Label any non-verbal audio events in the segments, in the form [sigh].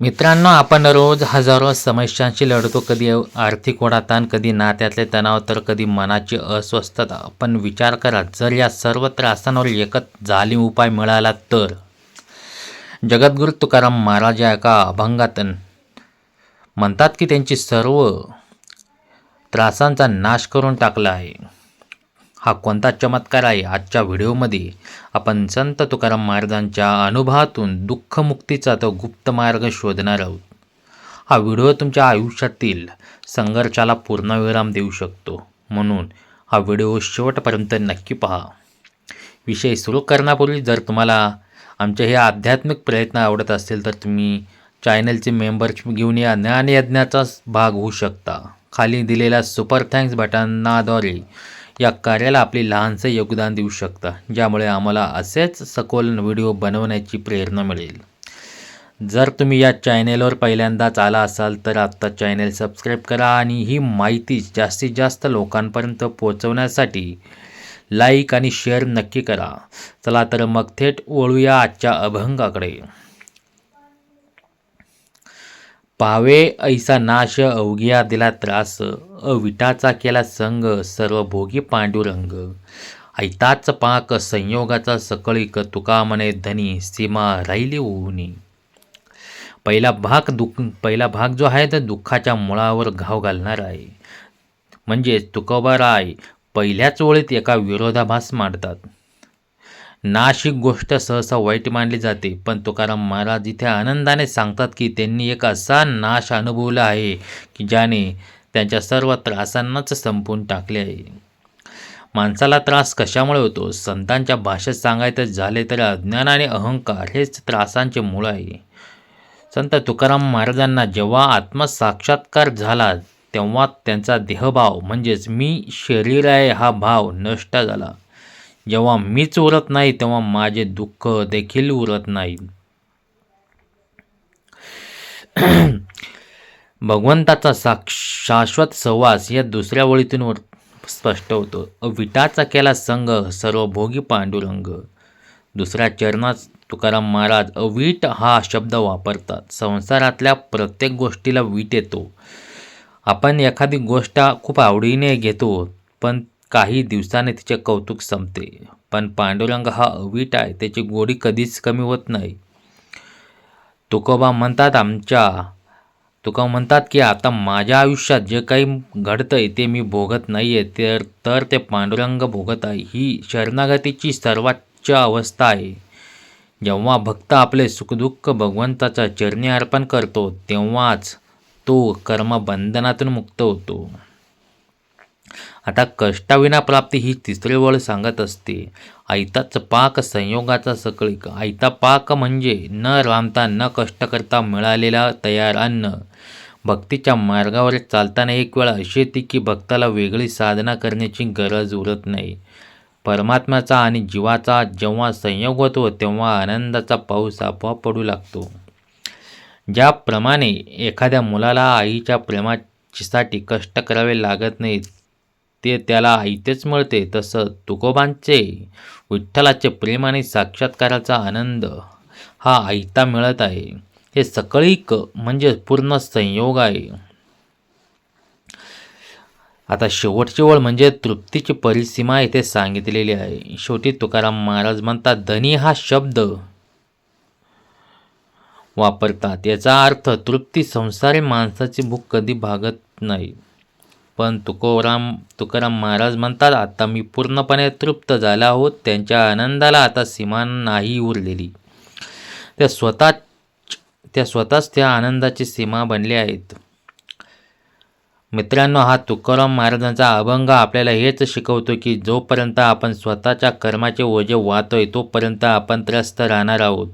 मित्रांनो आपण रोज हजारो समस्यांशी लढतो. कधी आर्थिक ओढाताण कधी नात्यातले तणाव तर कधी मनाची अस्वस्थता. पण विचार करा जर या सर्व त्रासांवर एकच जालीम उपाय मिळाला तर. जगद्गुरु तुकाराम महाराज या एका अभंगात म्हणतात की त्यांची सर्व त्रासांचा नाश करून टाकला आहे. हा कोणता चमत्कार आहे आजच्या व्हिडिओमध्ये? आपण संत तुकाराम महाराजांच्या अनुभवातून दुःखमुक्तीचा तो गुप्त मार्ग शोधणार आहोत. हा व्हिडिओ तुमच्या आयुष्यातील संघर्षाला पूर्णविराम देऊ शकतो. म्हणून हा व्हिडिओ शेवटपर्यंत नक्की पहा. विषय सुरू करण्यापूर्वी जर तुम्हाला आमचे हे आध्यात्मिक प्रयत्न आवडत असतील तर तुम्ही चॅनलचे मेंबरशिप घेऊन या ज्ञानयज्ञाचा भाग होऊ शकता. खाली दिलेल्या सुपर थँक्स बटनाद्वारे या कार्याला आपले लहानसे योगदान देऊ शकता. ज्यामुळे आम्हाला असेच सखोल व्हिडिओ बनवण्याची प्रेरणा मिळेल. जर तुम्ही या चॅनेलवर पहिल्यांदाच आला असाल तर आत्ता चॅनेल सबस्क्राईब करा आणि ही माहिती जास्तीत जास्त लोकांपर्यंत पोहोचवण्यासाठी लाईक आणि शेअर नक्की करा. चला तर मग थेट वळूया आजच्या अभंगाकडे. पावे ऐसा नाश अवघ्या दिला त्रास अविटाचा केला संग सर्व भोगी पांडुरंग. ऐताच पाक संयोगाचा सकळीक तुका म्हणे धनी सीमा राहिली उनी. पहिला भाग दुख पहिला भाग जो आहे तो दुःखाच्या मुळावर घाव घालणार आहे. म्हणजेच तुकोबाराय पहिल्याच ओळीत एका विरोधाभास मांडतात. नाशिक गोष्ट सहसा वाईट मानली जाते पण तुकाराम महाराज इथे आनंदाने सांगतात की त्यांनी एक असा नाश अनुभवला आहे की ज्याने त्यांच्या सर्व त्रासांनाच संपवून टाकले आहे. माणसाला त्रास कशामुळे होतो? संतांच्या भाषेत सांगायचं झाले तर अज्ञान आणि अहंकार हेच त्रासांचे मूळ आहे. संत तुकाराम महाराजांना जेव्हा आत्मसाक्षात्कार झाला तेव्हा त्यांचा देहभाव म्हणजेच मी शरीर आहे हा भाव नष्ट झाला. जेव्हा मीच उरत नाही तेव्हा माझे दुःख देखील उरत नाही. [clears throat] भगवंताचा साक्ष शाश्वत सहवास या दुसऱ्या ओळीतून वर स्पष्ट होतो. विटाचा केला संघ सर्व भोगी पांडुरंग. दुसऱ्या चरणात तुकाराम महाराज अवीट हा शब्द वापरतात. संसारातल्या प्रत्येक गोष्टीला वीट येतो. आपण एखादी गोष्ट खूप आवडीने घेतो पण काही दिवसाने तिचे कौतुक संपते. पण पांडुरंग हा अवीट आहे त्याची गोडी कधीच कमी होत नाही. तुकोबा म्हणतात आमच्या तुका म्हणतात की आता माझ्या आयुष्यात जे काही घडतंय ते मी भोगत नाही आहे तर तर ते पांडुरंग भोगत आहे. ही शरणागतीची सर्वोच्च अवस्था आहे. जेव्हा भक्त आपले सुखदुःख भगवंताच्या चरणी अर्पण करतो तेव्हाच तो कर्मबंधनातून मुक्त होतो. आता कष्टाविना प्राप्ती ही तिसरी वळ सांगत असते. आयताच पाक संयोगाचा सकळीक. आयता पाक म्हणजे न रामता न कष्ट करता मिळालेला तयार अन्न. भक्तीच्या मार्गावर चालताना एक वेळ अशी येते की भक्ताला वेगळी साधना करण्याची गरज उरत नाही. परमात्म्याचा आणि जीवाचा जेव्हा संयोग होतो तेव्हा आनंदाचा पाऊस आपोआप पडू लागतो. ज्याप्रमाणे एखाद्या मुलाला आईच्या प्रेमासाठी कष्ट करावे लागत नाहीत ते त्याला आईतेच मिळते तसं तुकोबांचे विठ्ठलाचे प्रेम आणि साक्षात्काराचा आनंद हा आईता मिळत आहे. हे सकळीक म्हणजे पूर्ण संयोग आहे. आता शेवटची ओळ म्हणजे तृप्तीची परिसीमा इथे सांगितलेली आहे. शेवटी तुकाराम महाराज म्हणतात धनी हा शब्द वापरतात. याचा अर्थ तृप्ती संसारी माणसाची भूक कधी भागत नाही. पण तुकोराम तुकाराम महाराज म्हणतात आता मी पूर्णपणे तृप्त झाला आहोत. त्यांच्या आनंदाला आता सीमा नाही उरलेली. त्या स्वतः त्या स्वतःच त्या आनंदाची सीमा बनल्या आहेत. मित्रांनो हा तुकाराम महाराजांचा अभंग आपल्याला हेच शिकवतो की जोपर्यंत आपण स्वतःच्या कर्माचे ओझे वाहतोय तोपर्यंत आपण त्रस्त राहणार आहोत.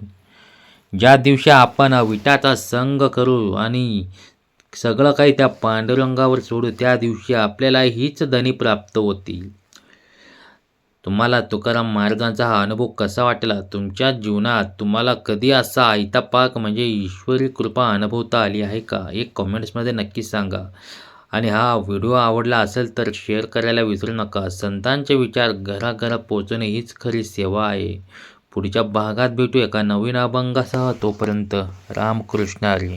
ज्या दिवशी आपण विटाचा संग करू आणि सगळं काही त्या पांडुरंगावर सोडू त्या दिवशी आपल्याला हीच धनी प्राप्त होतील. तुम्हाला तुकाराम मार्गांचा हा अनुभव कसा वाटला? तुमच्या जीवनात तुम्हाला कधी असा आयता पाक म्हणजे ईश्वरी कृपा अनुभवता आली आहे का? एक कमेंट्समध्ये नक्की सांगा. आणि हा व्हिडिओ आवडला असेल तर शेअर करायला विसरू नका. संतांचे विचार घराघरात पोचणे हीच खरी सेवा आहे. पुढच्या भागात भेटू एका नवीन अभंगासह. तोपर्यंत रामकृष्णारी